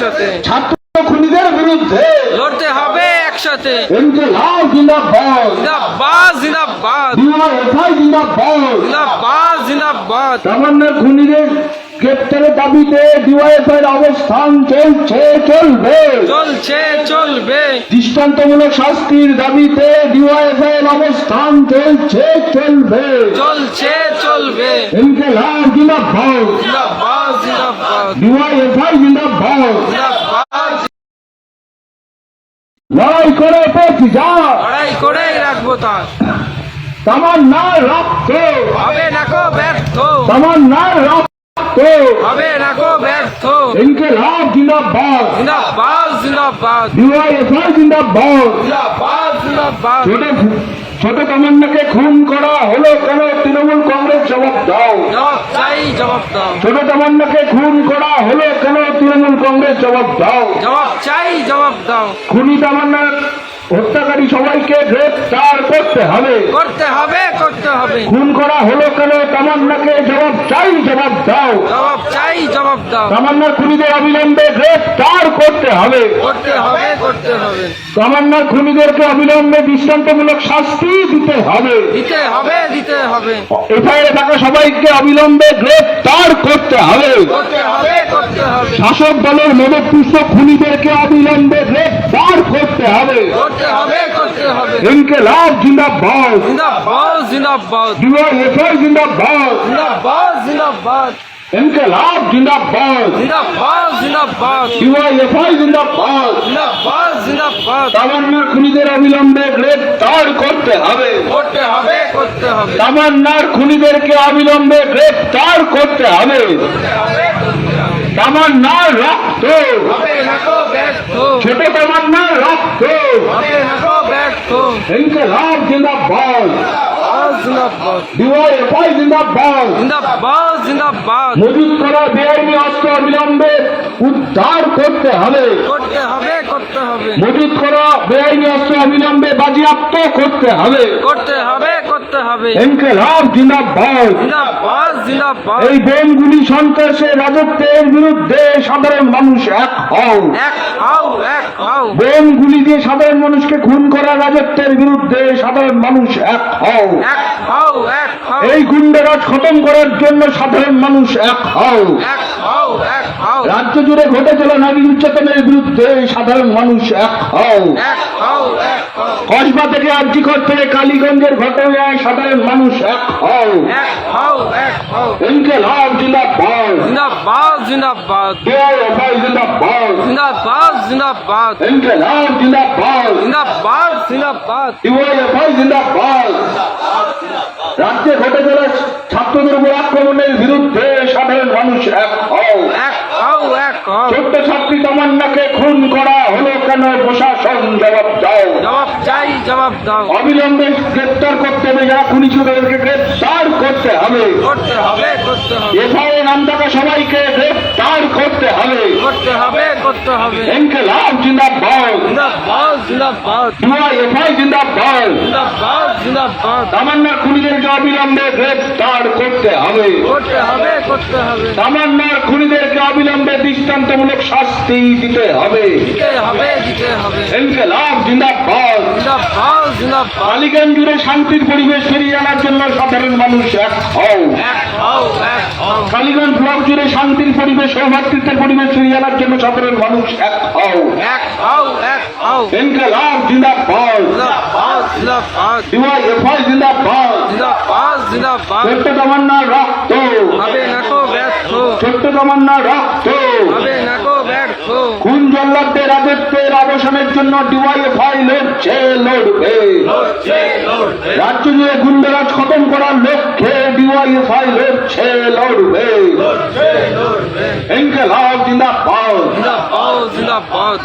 একসাথে। ছাত্র খুনিদের বিরুদ্ধে লড়তে হবে একসাথে। ইনকিলাব জিন্দাবাদ। জিন্দাবাদ জিন্দাবাদ। জিন্দাবাদ। জিন্দাবাদ খুনিদের গ্রেপ্তারের দাবিতে ডিওয়াইএফআই অবস্থান চলছে চলবে। চলছে চলবে। দৃষ্টান্তমূলক শাস্তির দাবিতে ডিওয়াইএফআই অবস্থান চলছে চলবে। চলছে চলবে। ইনকিলাব জিন্দাবাদ। জিন্দাবাদ জিন্দাবাদ। ডিওয়াইএফআই জিন্দাবাদ। জিন্দাবাদ। লড়াই করে যা। লড়াই করেই রাখব তার। তামান্না রক্ত। হবে না কো ব্যর্থ। তামান্না রক্ত। হবে না কো ব্যর্থ। ইনকিলাব জিন্দাবাদ। জিন্দাবাদ জিন্দাবাদ। ডিওয়াইএফআই জিন্দাবাদ। জিন্দাবাদ জিন্দাবাদ। ছোট তামান্নাকে খুন করা হলো কেন? তৃণমূল কংগ্রেস জবাব দাও। জবাব চাই জবাব দাও। ছোট তামান্নাকে খুন করা হলো কেন? তৃণমূল কংগ্রেস জবাব দাও। জবাব চাই জবাব দাও। খুনি তামান্নার হত্যাকারী সবাইকে গ্রেফতার করতে হবে। করতে হবে করতে হবে। খুন করা হলো কেন? তামান্নাকে জবাব চাই জবাব দাও। জবাব চাই জবাব দাও। তামান্নার খুনিদের অবিলম্বে গ্রেফতার করতে হবে। করতে হবে করতে হবে। তামান্নার খুনিদেরকে অবিলম্বে দৃষ্টান্তমূলক শাস্তি দিতে হবে। দিতে হবে দিতে হবে। এফআইআর থাকা সবাইকে অবিলম্বে গ্রেফতার করতে হবে। করতে হবে করতে হবে। শাসক দলের মদতপুষ্ট খুনিদেরকে অবিলম্বে গ্রেফতার করতে হবে। করতে হবে করতে হবে। ইনকেলাব জিন্দাবাদ। জিন্দাবাদ জিন্দাবাদ। ডিওয়াইএফআই জিন্দাবাদ। জিন্দাবাদ জিন্দাবাদ। ইনকেলাব জিন্দাবাদ। জিন্দাবাদ জিন্দাবাদ। ডিওয়াইএফআই জিন্দাবাদ। জিন্দাবাদ জিন্দাবাদ। তামান্নার খুনিদের অবিলম্বে গ্রেফতার করতে হবে। করতে হবে করতে হবে। তামান্নার খুনিদেরকে অবিলম্বে গ্রেফতার করতে হবে। রক্ত হবে। না রক্ত। ছোট তামান্নার রক্ত। ইনকলাব জিন্দাবাদ। জিন্দাবাদ ডিওয়াইএফআই জিন্দাবাদ। জিন্দাবাদ জিন্দাবাদ। মজুদ করা বেআইনি অস্ত্র অবিলম্বে উদ্ধার করতে হবে। করতে হবে করতে হবে। মজুদ করা বেআইনি অস্ত্র অবিলম্বে বাজেয়াপ্ত করতে হবে। করতে হবে করতে হবে। ইনকলাব জিন্দাবাদ। জিন্দাবাদ জিন্দাবাদ। এই বোমগুলি সন্ত্রাসের রাজত্বের বিরুদ্ধে সাধারণ মানুষ এক হও। এক হাও এক হাও। বোমগুলি দিয়ে সাধারণ মানুষকে খুন করা রাজত্বের বিরুদ্ধে সাধারণ মানুষ এক হও। এক এই গুন্ডারাজ খতম করার জন্য সাধারণ মানুষ এক হও। রাজ্য জুড়ে ঘটে চলা নারী নির্যাতনের বিরুদ্ধে সাধারণ মানুষ এক হও। কসবা থেকে আর্জিকর থেকে কালীগঞ্জের ঘটনায় সাধারণ মানুষ এক হও। ইনকেলাব জিন্দাবাদ। জিন্দাবাদ জিন্দাবাদ। জিন্দাবাদ। জিন্দাবাদ জিন্দাবাদ। ইনকেলাব জিন্দাবাদ। জিন্দাবাদ জিন্দাবাদ। ডিওয়াইএফআই জিন্দাবাদ। রাজ্যে ঘটে চলে ছাত্রদের উপর আক্রমণের বিরুদ্ধে সাধারণ মানুষ এক হও। এক হও ছোট্ট ছাত্রী তামান্নাকে খুন করা হলো কেন? প্রশাসন জবাব দাও। জবাব চাই জবাব দাও। অবিলম্বে গ্রেপ্তার করতে হবে। যারা খুনি ছিল তাদেরকে গ্রেপ্তার করতে হবে। করতে হবে করতে হবে। এফআইএ নাম থাকা সবাইকে গ্রেপ্তার করতে হবে। করতে হবে করতে হবে। ইনকলাব জিন্দাবাদ। জিন্দাবাদ জিন্দাবাদ। ডিওয়াইএফআই জিন্দাবাদ। জিন্দাবাদ জিন্দাবাদ। তামান্নার খুনিদেরকে অবিলম্বে গ্রেপ্তার করতে হবে। করতে হবে করতে হবে। তামান্নার খুনিদেরকে অবিলম্বে দৃষ্টান্তমূলক শাস্তি দিতে হবে। কালীগঞ্জ জুড়ে শান্তির পরিবেশ ফিরিয়ে আনার জন্য সাধারণ মানুষ এক হও। কালীগঞ্জ ব্লক জুড়ে শান্তির পরিবেশ সৌভাতৃত্বের পরিবেশ ফিরিয়ে আনার জন্য সাধারণ মানুষ এক হও। ইনকলাব জিন্দাবাদ। ডিওয়াইএফআই জিন্দাবাদ। ছোট্ট তামান্নার রক্ত। ছোট্ট তামান্নার রক্ত হবে না কো ব্যর্থ খুন জল্লাদদের রাজত্বের অবসানের জন্য ডিওয়াইএফআই লড়ছে লড়বে। রাজ্য জুড়ে গুন্ডারাজ খতম করার লক্ষ্যে ডিওয়াইএফআই লড়ছে লড়বে। ইনকলাব জিন্দাবাদ।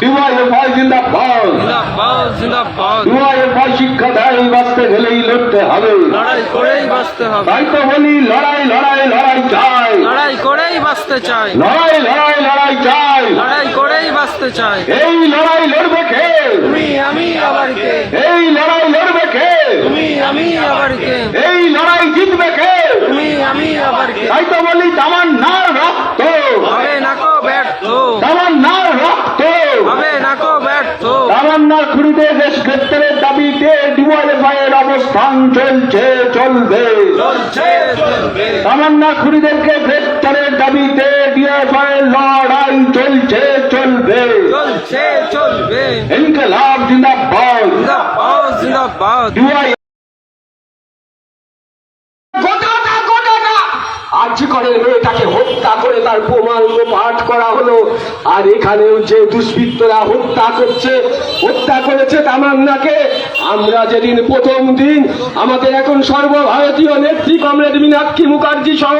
ডিওয়াইএফআই জিন্দাবাদ। ডিওয়াইএফআই শিক্ষা গেলেই লড়তে হবে। লড়াই করেই বাঁচতে হবে। তাই তো বলি লড়াই লড়াই লড়াই চাই। লড়াই করেই বাঁচতে চাই। লড়াই লড়াই লড়াই চাই। লড়াই করেই বাঁচতে চাই। এই লড়াই লড়বে কে? তুমি আমি আবার কে? এই লড়াই তুমি আমি আবার কে? এই লড়াই জিতবে কে? তুমি আমি আবার কে? তাই তো বলি তামান্নার রক্ত। হবে নাকো ব্যর্থ। তামান্নার রক্ত। হবে নাকো ব্যর্থ। তামান্নার খুনিদের দেশ দাবিতে ডিওয়াইএফআই এর অবস্থান চলছে চলবে। চলছে চলবে। তামান্না খুনিদেরকে গ্রেপ্তারের দাবিতে ডিওয়াইএফআই এর লড়াই চলছে চলবে। চলছে চলবে। ইনকলাব জিন্দাবাদ। জিন্দাবাদ। জিন্দাবাদ ডিওয়াই গোটাটা গোটাটা আর্যিকরের মেয়েটাকে হত্যা করে তার প্রমাণ পাঠ করা হলো। আর এখানেও যে দুষ্বৃত্তরা হত্যা করছে, হত্যা করেছে তামান্নাকে, আমরা যেদিন প্রথম দিন আমাদের এখন সর্বভারতীয় নেত্রী কমরেড মীনাক্ষী মুখার্জি সহ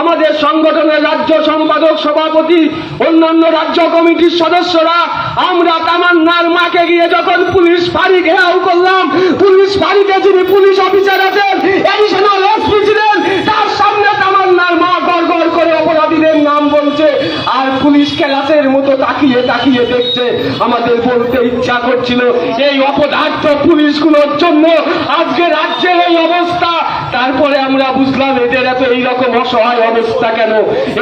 আমাদের সংগঠনের রাজ্য সম্পাদক, সভাপতি, অন্যান্য রাজ্য কমিটির সদস্যরা, আমরা তামান্নার মাকে গিয়ে যখন পুলিশ ফাঁড়ি ঘেরাও করলাম, পুলিশ ফাঁড়িতে যিনি পুলিশ অফিসার আছেন এসপি ছিলেন তার সামনে তামান্নার মা গড় গড় করে অপরাধীদের নাম বলছে, আর পুলিশ ক্লাসের মতো তাকিয়ে তাকিয়ে দেখছে, আমাদের বলতে ইচ্ছা করছিল এই অপদার্থ পুলিশগুলোর জন্য আজকে রাজ্যের এই অবস্থা। তারপরে আমরা বুঝলাম এদের এত এইরকম অসহায় অবস্থা কেন?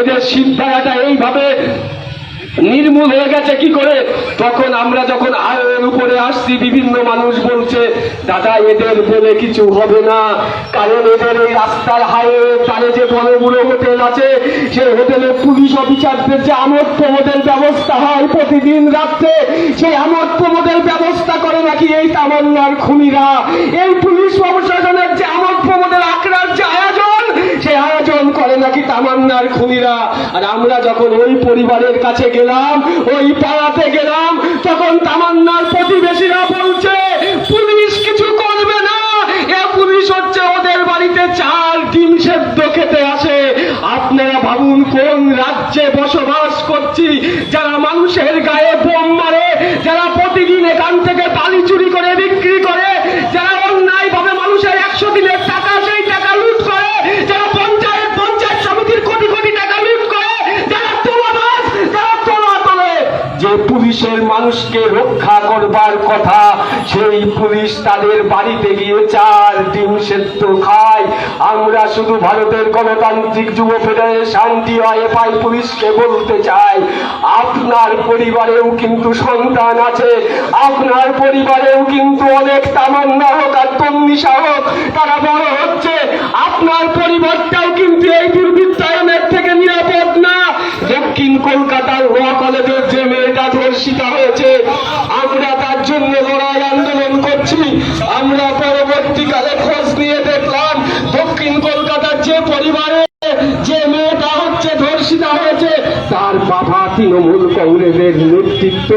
এদের সিদ্ধারাটা এইভাবে নির্মূল হয়ে গেছে কি করে? তখন আমরা যখন আয়ের উপরে আসছি, বিভিন্ন মানুষ বলছে, দাদা, এদের বলে কিছু হবে না। কারণ এদের এই রাস্তার হায়ে তারে যে বড় বড় হোটেল আছে সেই হোটেলে পুলিশ অফিসারদের যে আমোদ প্রমোদের ব্যবস্থা হয় প্রতিদিন রাত্রে সেই আমোদ প্রমোদের ব্যবস্থা করে নাকি এই তামান্নার খুনিরা? এই পুলিশ প্রশাসনের যে আমোদ প্রমোদের আখড়ার যে আয়োজন আয়োজন করে নাকি তামান্নার খুনিরা। আর আমরা যখন ওই পরিবারের কাছে গেলাম, ওই পাড়াতে গেলাম, তখন তামান্নার প্রতিবেশীরা বলছে, পুলিশ কিছু করবে না। এ পুলিশ হচ্ছে ওদের বাড়িতে চাল, ডিম সেদ্ধ খেতে আসে। আপনারা ভাবুন কোন রাজ্যে বসবাস করছি। যারা মানুষের গায়ে বোম মারে, যারা প্রতিদিন এখান থেকে বালি চুরি করে, বিক্রি করে, যারা অন্যায় ভাবে মানুষের একশো দিনের মানুষকে রক্ষা করবার কথা। সেই পুলিশ তাদের বাড়িতে গিয়ে চার ডিম সেদ্ধ খায়। আমরা শুধু ভারতের গণতান্ত্রিক যুব ফেডারেশন, ডিওয়াইএফআই পুলিশকে বলতে চাই, আপনার পরিবারেও কিন্তু সন্তান আছে। আপনার পরিবারেও কিন্তু অনেক তামান্না হোক আর তন্নিশা হোক, তারা বড় হচ্ছে। আপনার পরিবারটাও কিন্তু এই দুর্বৃত্তায়নের থেকে নিরাপদ না। দক্ষিণ কলকাতার ল কলেজের যে মেয়েটা ধর্ষিতা হয়েছে। আমরা তার জন্য লড়াই আন্দোলন করছি। আমরা পরবর্তীকালে খোঁজ নিয়ে দেখলাম, দক্ষিণ কলকাতার যে পরিবারে যে মেয়েটা হচ্ছে ধর্ষিতা হয়েছে, তার বাবা তৃণমূল কংগ্রেসের নেতৃত্ব।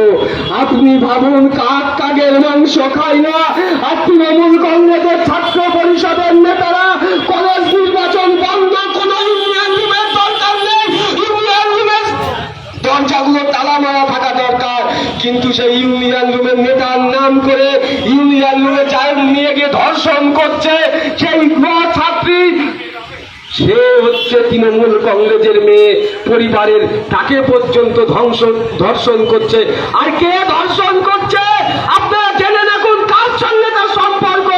আপনি ভাবুন, কাক কাগের মাংস খায় না? আর তৃণমূল কংগ্রেসের ছাত্র পরিষদের নেতারা কলেজ কিন্তু সেই ইউনিয়ন রুমের নেতার নাম করে ইউনিয়ন রুমে চায়ের নিয়ে গিয়ে ধর্ষণ করছে সেই ছাত্রী। সে হচ্ছে তৃণমূল কংগ্রেসের মেয়ে, পরিবারের তাকে পর্যন্ত ধ্বংস ধর্ষণ করছে। আর কে ধর্ষণ করছে আপনারা জেনে রাখুন কার সঙ্গে তার সম্পর্ক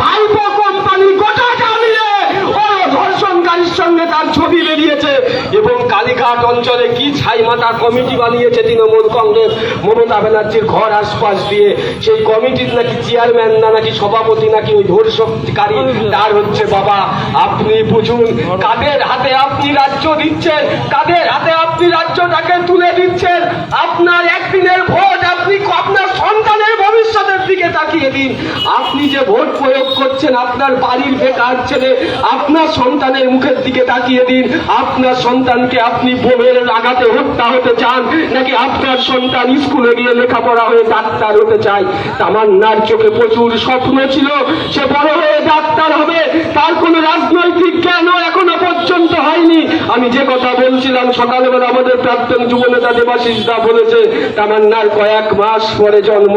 ভাইপো কোম্পানি গোটাটা মিলে ও ধর্ষণকারীর সঙ্গে তার ছবি বেরিয়েছে। এবং কালীঘাট অঞ্চলে কি ছাই মাতা কমিটি বানিয়েছে তৃণমূল কংগ্রেস? মমতা ব্যানার্জির ঘর আশপাশ দিয়ে। সেই কমিটির নাকি চেয়ারম্যান না, নাকি সভাপতি, নাকি ওই ধর্ষণকারী তার হচ্ছে বাবা। আপনি বুঝুন, কাদের হাতে আপনি রাজ্য দিচ্ছেন? কাদের হাতে আপনি রাজ্যটাকে তুলে দিচ্ছেন? আপনার একদিনের ভোট আপনি আপনার সন্তানের ভবিষ্যতের দিকে তাকিয়ে দিন। আপনি যে ভোট প্রয়োগ করছেন, আপনার বাড়ির বেকার ছেলে, আপনার সন্তানের মুখের দিকে তাকিয়ে দিন। আপনার সন্তানকে আপনি বোমের আঘাতে হত্যা হতে চান, নাকি আপনার সন্তান স্কুলে গিয়ে লেখাপড়া হয়ে ডাক্তার হতে চায়? তামান্নার চোখে প্রচুর স্বপ্ন ছিল, সে বড় হয়ে ডাক্তার হবে। তার কোনো রাজনৈতিক জ্ঞানও এখনও পর্যন্ত হয়নি। আমি যে কথা বলছিলাম সকালবেলা আমাদের প্রাক্তন যুবনেতা দেবাশিস দা বলেছে, তামান্নার কয়েক মাস পরে জন্ম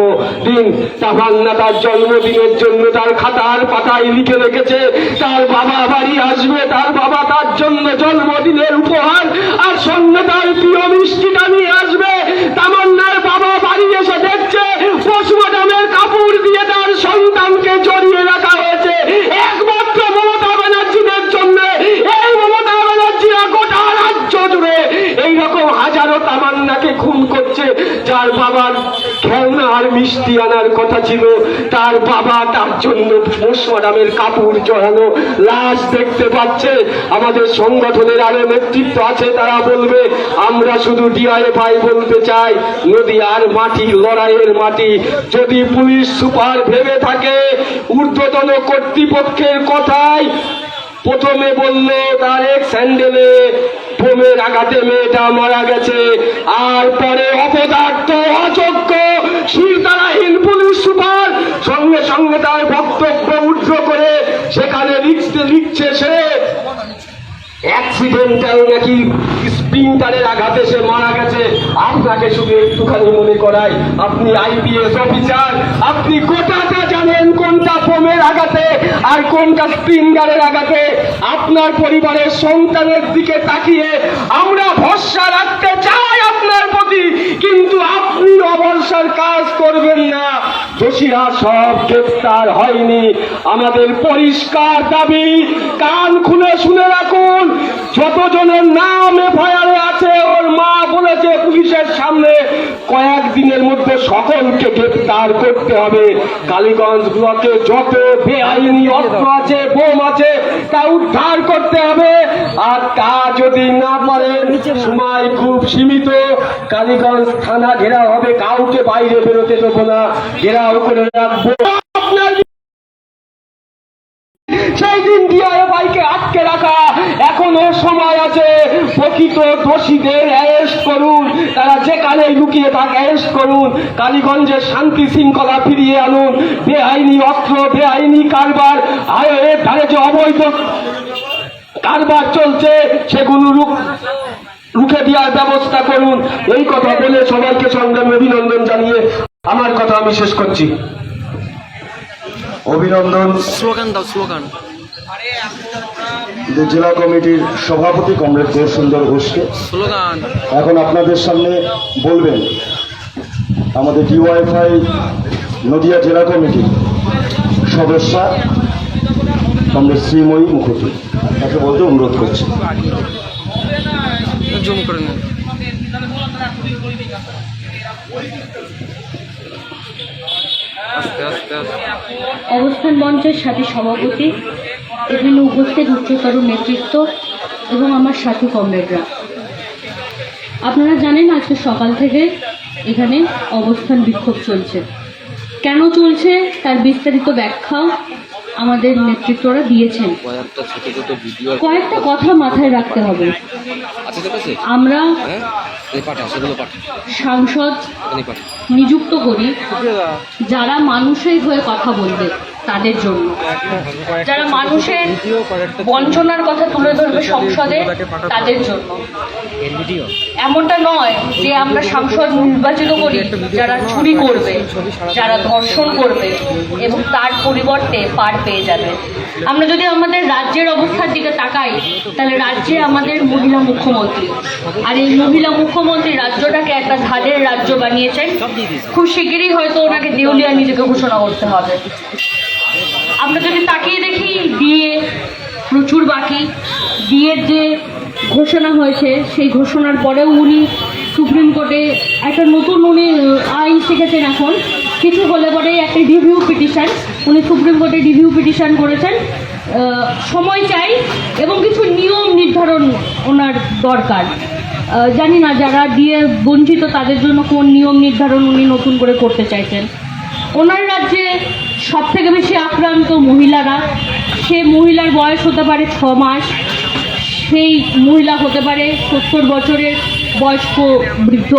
দিন তামান্না তার জন্মদিনের জন্য তার খাতার পাতায় লিখে রেখেছে, তার বাবা বাড়ি আসবে, তার বাবা তার জন্য জন্মদিনের উপহার, আর সঙ্গে তার প্রিয় মিষ্টিটা নিয়ে আসবে। তামান্নার বাবা বাড়ি এসে দেখছে পোস্টমর্টমের মিষ্টি আনার কথা ছিল। তার বাবা তার জন্য মোসমারামের কাপড় জড়ানো লাশ দেখতে পাচ্ছে। আমাদের সংগঠনের আরও নেতৃত্ব আছে, তারা বলবে, আমরা শুধু ডিআইএফআই বলতে চাই। নদীয়ার মাটি, লড়াইয়ের মাটি। যদি পুলিশ সুপার ভেবে থাকে, ঊর্ধ্বতন কর্তৃপক্ষের কথাই প্রথমে বলল, তার এক স্যান্ডেলে বোমের আঘাতে মেয়েটা মারা গেছে। আর পরে অপদার্থ সঙ্গে সঙ্গে তার বক্তব্য উদ্ধ করে সেখানে লিখতে, লিখছে সে। অ্যাক্সিডেন্টাল নাকি স্প্রিন্টারের আঘাতে সে মারা গেছে। আপনাকে শুধু একটুখানি মনে করাই, আপনি আইপিএস অফিসার আপনি গোটাটা জানেন কোনটা বোমের আঘাতে আর কোনটা স্প্রিন্টারের আঘাতে? আপনার পরিবারের সন্তানের দিকে তাকিয়ে আমরা ভরসা রাখতে চাই আপনার প্রতি কিন্তু আপনি অবসর কাজ করবেন না। দোষীরা সব গ্রেপ্তার হয়নি। আমাদের পরিষ্কার দাবি কান খুলে শুনে রাখুন যতজনের নাম এফআইআরে আছে ওর মা বলেছে পুলিশের সামনে কয়েকদিনের মধ্যে সকলকে গ্রেপ্তার করতে হবে। কালীগঞ্জ ব্লকে যত বেআইনি অস্ত্র আছে বোম আছে তা উদ্ধার করতে হবে। আর তা যদি না পারেন সময় খুব সীমিত। কালীগঞ্জ থানা ঘেরাও হবে, কাউকে বাইরে বেরোতে দেবো না। ঘেরাও করে রাখব। সেই দিন ডিআইএফআইকে আটকে রাখা। এখনও সময় আছে। প্রকৃত দোষীদের অ্যারেস্ট করুন। তারা যেখানে লুকিয়ে থাকে অ্যারেস্ট করুন। কালীগঞ্জের শান্তি শৃঙ্খলা ফিরিয়ে আনুন। বেআইনি অস্ত্র, বেআইনি কারবার হাইওয়ের ধারে যে অবৈধ কারবার চলছে, সেগুলো রুখ দেওয়ার ব্যবস্থা করুন। এই কথা বলে সবাইকে সংগ্রামী অভিনন্দন জানিয়ে আমার কথা আমি শেষ করছি। অভিনন্দন। স্লোগান দাও স্লোগান। যে জেলা কমিটির সভাপতি কমরেড সুন্দর ঘোষকে এখন আপনাদের সামনে বলবেন আমাদের ডিওয়াইফাই নদিয়া জেলা কমিটির সদস্যা কমরেড শ্রীময়ী মুখুজি তাকে বলতে অনুরোধ করছি। জুম করে নেন। অবস্থান মঞ্চের সাথে সভাপতি, এখানে উপস্থিত উচ্চতর নেতৃত্ব এবং আমার সাথী কমরেডরা। আপনারা জানেন আজকে সকাল থেকে এখানে অবস্থান বিক্ষোভ চলছে। কেন চলছে? তার বিস্তারিত ব্যাখ্যাও আমাদের নেতৃত্বরা দিয়েছেন। কয়েকটা কথা মাথায় রাখতে হবে। কাছে আমরা হ্যাঁ? সাংসদ নিযুক্ত করি। যারা মানুষের হয়ে কথা বলবে তাদের জন্য। যারা মানুষের বঞ্চনার কথা তুলে ধরবে সংসদে তাদের জন্য। এমনটা নয় যে আমরা সাংসদ নির্বাচিত করি যারা চুরি করবে যারা ধর্ষণ করবে এবং তার পরিবর্তে পার পেয়ে যাবে। আমরা যদি আমাদের রাজ্যের অবস্থার দিকে তাকাই তাহলে রাজ্যে আমাদের মহিলা মুখ্যমন্ত্রী। আর এই মহিলা মুখ্যমন্ত্রী রাজ্যটাকে একটা ধাদের রাজ্য বানিয়েছেন। খুব শিগগিরই হয়তো ওনাকে দেউলিয়া নিজেকে ঘোষণা করতে হবে। আমরা যদি তাকিয়ে দেখি, বিয়ে প্রচুর বাকি। বিয়ের যে ঘোষণা হয়েছে, সেই ঘোষণার পরেও উনি সুপ্রিম কোর্টে একটা নতুন উনি আইন শিখেছেন এখন। কিছু হলে পরে একটা রিভিউ পিটিশন উনি সুপ্রিম কোর্টে রিভিউ পিটিশন করেছেন। সময় চাই এবং কিছু নিয়ম নির্ধারণ ওনার দরকার। জানি না যারা দিয়ে বঞ্চিত, তাদের জন্য কোন নিয়ম নির্ধারণ উনি নতুন করে করতে চাইছেন। ওনার রাজ্যে সব থেকে বেশি আক্রান্ত মহিলারা। সে মহিলার বয়স হতে পারে ছ মাস। সেই মহিলা হতে পারে সত্তর বছরের বয়স্ক বৃদ্ধ।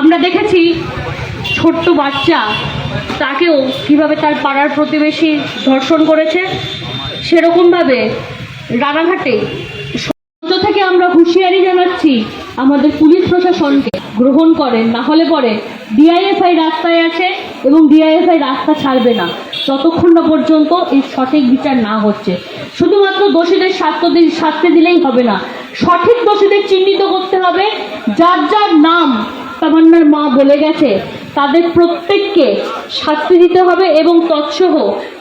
আমরা দেখেছি ছোট্ট বাচ্চা, তাকেও কীভাবে তার পাড়ার প্রতিবেশী ধর্ষণ করেছে। সেরকমভাবে রানাঘাটে থেকে আমরা হুঁশিয়ারি জানাচ্ছি, আমাদের পুলিশ প্রশাসনকে গ্রহণ করেন, না হলে পরে ডিআইএফআই রাস্তায় আছে এবং ডিআইএফআই রাস্তা ছাড়বে না। ততক্ষণ না পর্যন্ত এই সঠিক বিচার না হচ্ছে। শুধুমাত্র দোষীদের শাস্তি শাস্তি দিলেই হবে না। সঠিক দোষীদের চিহ্নিত করতে হবে। যার যার নাম তামান্নার মা বলে গেছে, তাদের প্রত্যেককে শাস্তি দিতে হবে এবং তৎসহ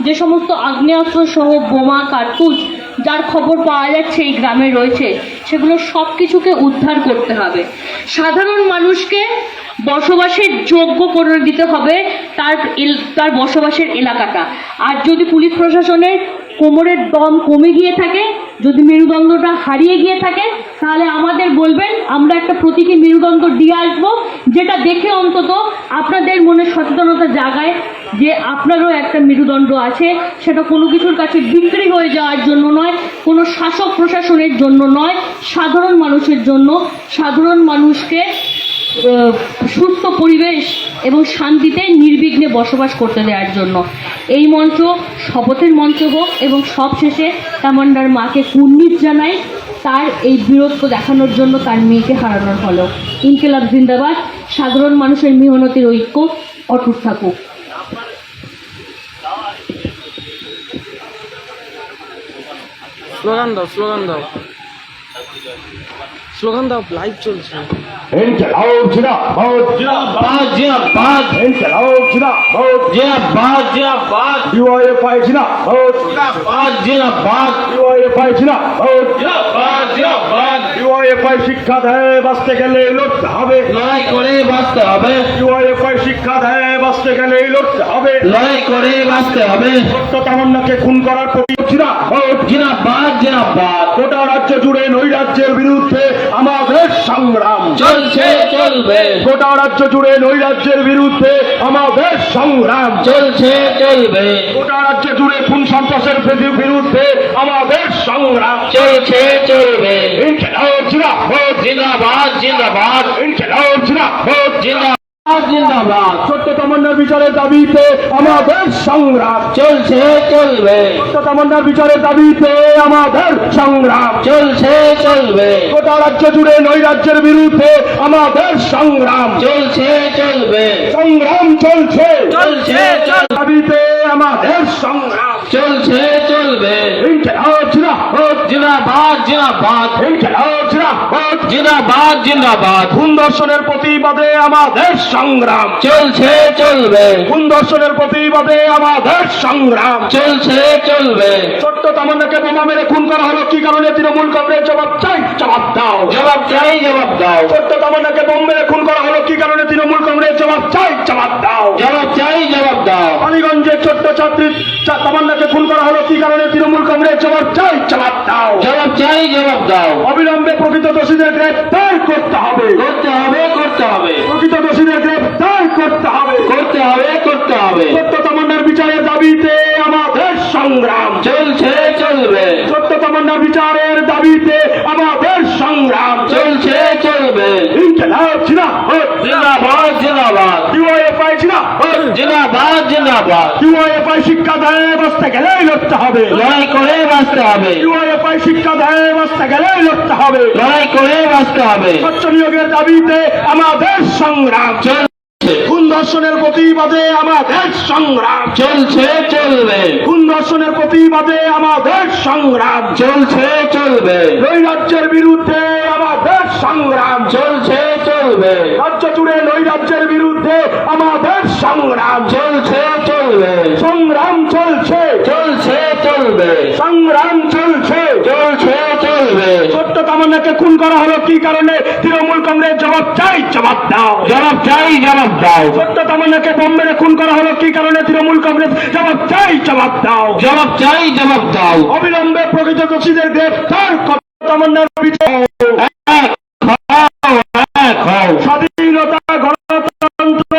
যে সমস্ত আগ্নেয়াস্ত্র সহ বোমা, কার্তুজ যার খবর পাওয়া যাচ্ছে এই গ্রামে রয়েছে, সেগুলো সব কিছুকে উদ্ধার করতে হবে। সাধারণ মানুষকে বসবাসের যোগ্য করে দিতে হবে তার তার বসবাসের এলাকাটা। আর যদি পুলিশ প্রশাসনের কোমরের দম কমে গিয়ে থাকে, যদি মেরুদণ্ডটা হারিয়ে গিয়ে থাকে, তাহলে আমাদের বলবেন, আমরা একটা প্রতীকী মেরুদণ্ড দিয়ে আসব, যেটা দেখে অন্তত আপনাদের মনে সচেতনতা জাগায় যে আপনারও একটা মেরুদণ্ড আছে। সেটা কোনো কিছুর কাছে বিক্রি হয়ে যাওয়ার জন্য নয়, কোনো শাসক প্রশাসনের জন্য নয়, সাধারণ মানুষের জন্য। সাধারণ মানুষকে সুস্থ পরিবেশ এবং শান্তিতে নির্বিঘ্নে বসবাস করতে দেওয়ার জন্য। এই মঞ্চ শপথের মঞ্চ হোক এবং সবশেষে তামান্ডার মাকে কুর্নিশ জানাই তার এই বীরত্ব দেখানোর জন্য তার মেয়েকে হারানোর হলো। ইনকেলাব জিন্দাবাদ। সাধারণ মানুষের মেহনতের ঐক্য অটুট থাকুক। স্লোগান দাও স্লোগান দাও। স্লোগান দাও লাইভ চলছে। ইনকলাব জিন্দাবাদ জিয়া জিন্দাবাদ শিক্ষা দেয় বাঁচতে গেলে লড়তে হবে। লড়াই করে বাঁচতে হবে। ডিওয়াইএফআই শিক্ষা দেয় বাঁচতে গেলে লড়তে হবে। লড়াই করে বাঁচতে হবে। তামান্নাকে খুন করার প্রতি জিন্দাবাদ জিন্দাবাদ। গোটা রাজ্য জুড়ে নৈরাজ্যের বিরুদ্ধে আমাদের সংগ্রাম। চলছে চলবে। গোটা রাজ্য জুড়ে নৈরাজ্যের বিরুদ্ধে আমাদের সংগ্রাম। চলছে চলবে। গোটা রাজ্য জুড়ে খুন সন্ত্রাসের বিরুদ্ধে আমাদের সংগ্রাম। চলছে চলবে। ইনকিলাব জিন্দাবাদ জিন্দাবাদ। ইনকিলাব জিন্দাবাদ। জিন্দাবাদ জিন্দাবাদ। সত্য তামান্নার বিচারের দাবিতে আমাদের সংগ্রাম চলছে চলবে। সত্য তামান্নার বিচারের দাবিতে আমাদের সংগ্রাম চলছে চলবে। গোটা রাজ্য জুড়ে নৈরাজ্যের বিরুদ্ধে আমাদের সংগ্রাম চলছে চলবে। সংগ্রাম চলছে। চলছে চল- দাবিতে আমাদের সংগ্রাম চলছে চলবে। ইনকিলাব জিন্দাবাদ জিন্দাবাদ। জিন্দাবাদ। জিন্দাবাদ জিন্দাবাদ। খুন দর্শনের প্রতিবাদে আমাদের সংগ্রাম। চলছে চলবে। খুন দর্শনের প্রতিবাদে আমাদের সংগ্রাম। চলছে চলবে। ছোট্ট তামান্নাকে বোমা মেরে খুন করা হলো কি কারণে তৃণমূল কংগ্রেস? জবাব চাই জবাব দাও। জবাব চাই জবাব দাও। ছোট্ট তামান্নাকে বোম মেরে খুন করা হলো কি কারণে তৃণমূল কংগ্রেস? জবাব চাই জবাব দাও। জবাব চাই জবাব দাও। পানিগঞ্জের ছোট্ট ছাত্রী তামান্নাকে খুন করা হলো কি কারণে তৃণমূল কংগ্রেস? জবাব চাই জবাব দাও। জবাব চাই জবাব দাও। অবিলম্বে প্রকৃত দোষীদের গ্রেপ্তার করতে হবে। করতে হবে করতে হবে। প্রকৃত দোষীদের গ্রেপ্তার করতে হবে। করতে হবে করতে হবে। সত্য তামান্নার বিচারের দাবিতে আমাদের সংগ্রাম। চলছে চলবে। সত্য তামান্নার বিচারের দাবিতে আমাদের সংগ্রাম চলছে চলবে ইনকিলাব জিন্দাবাদ জিন্দাবাদ জিন্দাবাদ ডিওয়াইএফআই জিন্দাবাদ জিন্দাবাদ জিন্দাবাদ শিক্ষা দেয় বাঁচতে গেলেই লড়তে হবে। লড়াই করে বাঁচতে হবে। ডিওয়াইএফআই শিক্ষা দেয় বাঁচতে গেলেই লড়তে হবে। লড়াই করে বাঁচতে হবে। স্বচ্ছ নিয়োগের দাবিতে আমাদের সংগ্রাম। খুন ধর্ষণের প্রতিবাদে আমাদের সংগ্রাম। চলছে চলবে। খুন ধর্ষণের প্রতিবাদে আমাদের সংগ্রাম। চলছে চলবে। নৈরাজ্যের বিরুদ্ধে আমাদের সংগ্রাম। চলছে চলবে। রাজ্য জুড়ে নৈরাজ্যের বিরুদ্ধে আমাদের সংগ্রাম। চলছে চলবে। সংগ্রাম চলছে। চলছে চলবে। সংগ্রাম চলছে। চলছে চলবে। ছোট্ট তামান্নাকে খুন করা হলো কি কারণে? তৃণমূল কংগ্রেস জবাব চাই জবাব দাও। জবাব চাই জবাব দাও। ছোট্ট তামান্নাকে বোম মেরে খুন করা হলো কি কারণে? তৃণমূল কংগ্রেস জবাব চাই জবাব দাও। জবাব চাই জবাব দাও। অবিলম্বে প্রকৃত দোষীদের গ্রেফতার। তামান্নার বিচার এক হও, এক হও। স্বাধীনতা গণতন্ত্র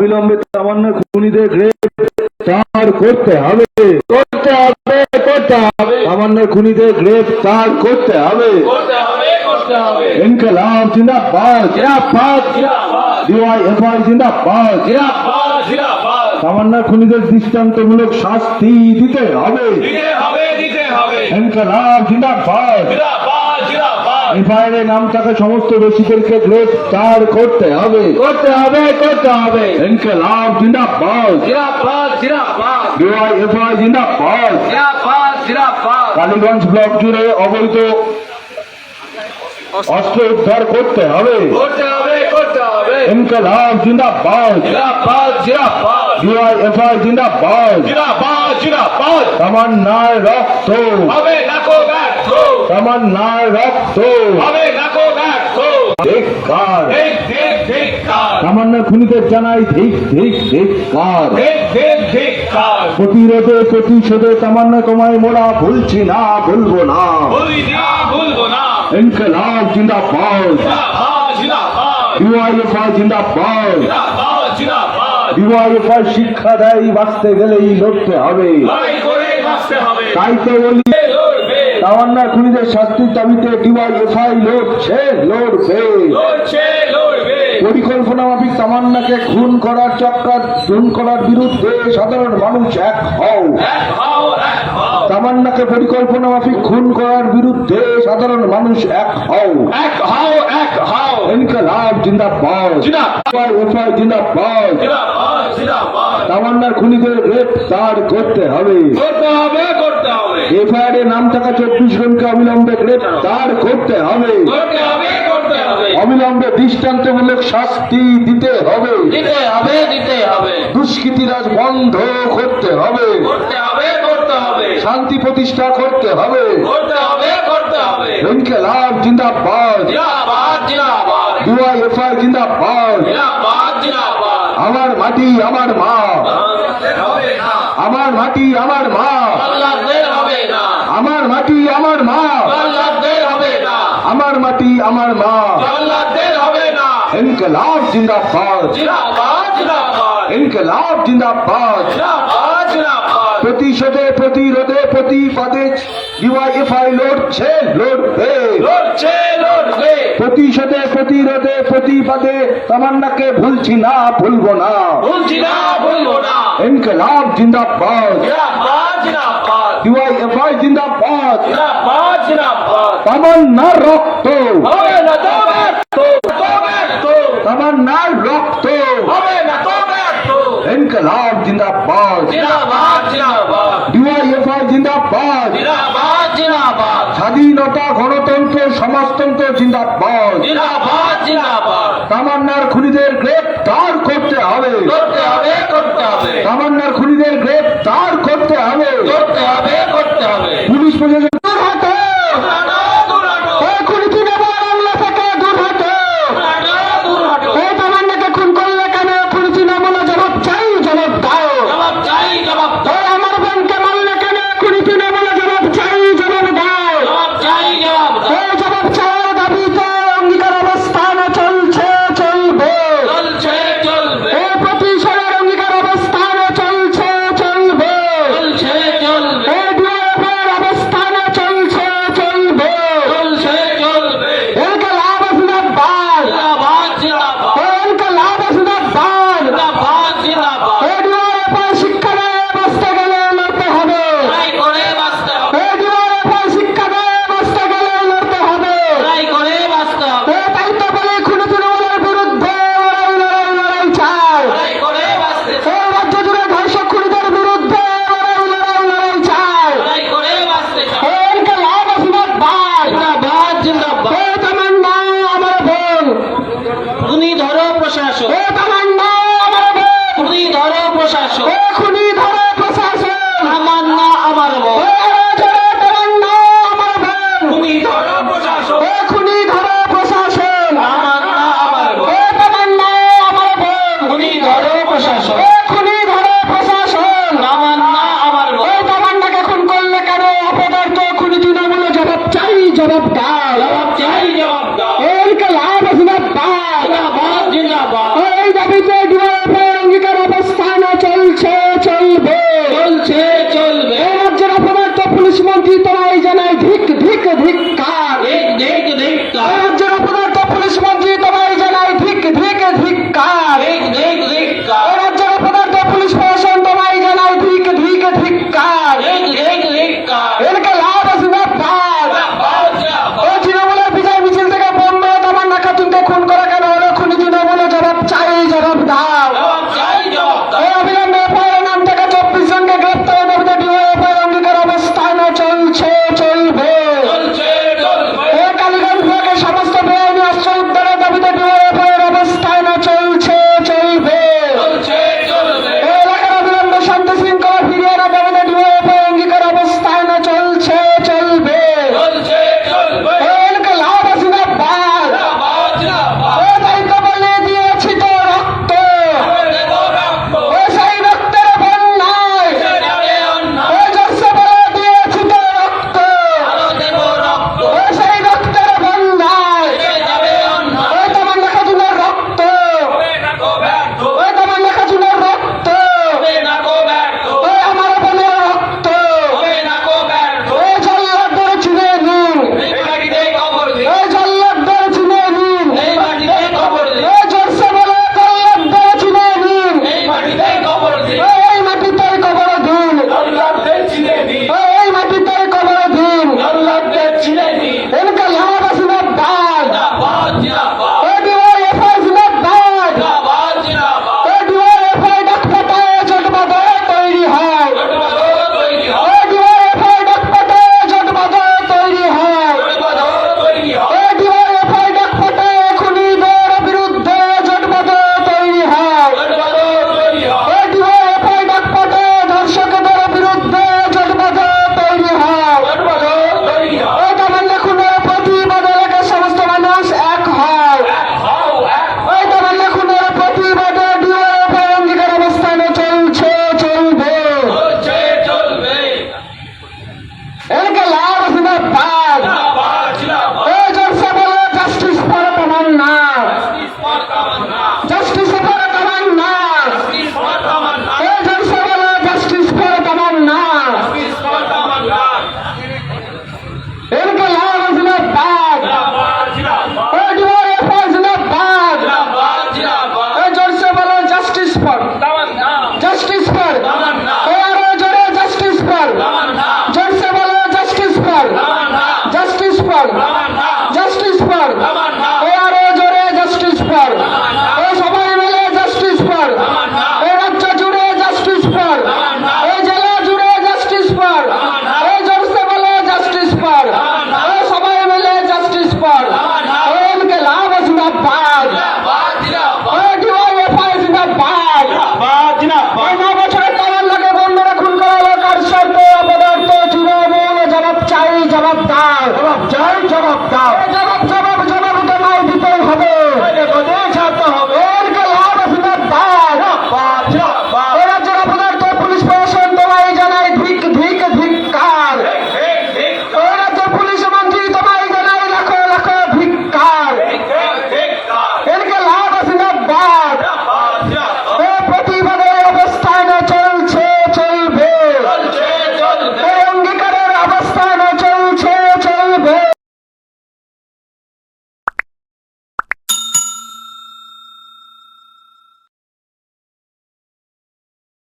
অবিলম্বে তামান্না খুনিদের গ্রেফতার করতে হবে। করতে হবে করতে হবে। তামান্না খুনিদের গ্রেফতার করতে হবে। করতে হবে ইনকলাব জিন্দাবাদ। জিন্দাবাদ জিন্দাবাদ। ডিওয়াইএফআই জিন্দাবাদ। জিন্দাবাদ জিন্দাবাদ। তামান্না খুনিদের দৃষ্টান্তমূলক শাস্তি দিতে হবে। দিতে হবে দিতে ইনকলাব জিন্দাবাদ। এফআইআর নাম থাকা সমস্ত দোষীদেরকে গ্রেফতার করতে হবে। করতে হবে করতে হবে। ইনকলাব জিন্দাবাদ। ডিওয়াইএফআই জিন্দাবাদ। কালীগঞ্জ ব্লক জুড়ে অবৈধ অস্ত্র। উদ্ধার করতে হবে। করতে হবে করতে হবে। ইনকলাব জিন্দাবাদ। জিরাফাত জিরাফাত। ডিওয়াইএফআই জিন্দাবাদ। জিরাফাত জিরাফাত। তামান্নার রক্ত। হবে ব্যর্থ হবে ব্যর্থ ধিক্কার। খুনিদের জানাই ধিক ধিক ধিক্কার। কার প্রতিরোধে প্রতিশোধে তোমায় মোরা ভুলছি না ভুলবো না। না ইনকলাব জিন্দাবাদ। জিন্দাবাদ শিক্ষা দেয় বাঁচতে গেলেই লড়তে হবে। তাই তো বলি তামান্না খুনিদের শাস্তির দাবিতে ডিওয়াইএফআই লড়ছে লড়বে পরিকল্পনা মাফিক তামান্নাকে খুন করার চক্রার খুন করার বিরুদ্ধে সাধারণ মানুষ এক হও। তামান্নাকে পরিকল্পনা মাফিক খুন করার বিরুদ্ধে সাধারণ মানুষ এক হও। এক হও এক হও। ইনকলাব জিন্দাবাদ। জিন্দাবাদ। এফআই জিন্দাবাদ। জিরাফাত জিরাফাত তামান্নার খুনিদের গ্রেপ্তার করতে হবে। করতে হবে করতে হবে। এফআইআর এর নাম থাকা চব্বিশ ঘণ্টা অবিলম্বে গ্রেপ্তার করতে হবে। করতে হবে করতে হবে। অবিলম্বে দৃষ্টান্তমূলক শাস্তি দিতে হবে। দিতে হবে দিতে হবে। দুষ্কৃতিরাজ বন্ধ করতে হবে। করতে হবে শান্তি প্রতিষ্ঠা করতে হবে। করতে করতে ইনকলাব জিন্দাবাদ। জিন্দাবাদ আমার মাটি আমার মা। হবে না। আমার মাটি আমার মা। হবে না। আমার মাটি আমার মা। হবে না। আমার মাটি আমার মা। বাংলাদেশ হবে না। ইনকলাব জিন্দাবাদ। ইনকলাব জিন্দাবাদ। জিরাফাত প্রতিশোধে প্রতিরোধে প্রতিবাদে ডিওয়াইএফআই লড়ছে লড়বে। লড়ছে লড়বে। প্রতিশোধে প্রতিরোধে প্রতিবাদে তামান্নাকে ভুলছি না ভুলবো না। ভুলছি না ভুলবো না। ইনকলাব জিন্দাবাদ। জিরাফাত জিরাফাত ডিওয়াইএফআই জিন্দাবাদ। জিরাফাত জিরাফাত তামান্নার রক্ত। হবে না তো ব্যর্থ তো তামান্নার রক্ত। হবে না ইনকলাব জিন্দাবাদ। জিরাফাত জিরাফাত ডিওয়াইএফআই জিন্দাবাদ। জিরাফাত জিরাফাত স্বাধীনতা গণতন্ত্র সমাজতন্ত্র জিন্দাবাদ। জিরাফাত জিরাফাত তামান্নার খুনিদের গ্রেপ্তার করতে হবে। করতে হবে করতে হবে। তামান্নার খুনিদের গ্রেপ্তার করতে হবে। করতে হবে করতে হবে। পুলিশ প্রশাসন আমার মন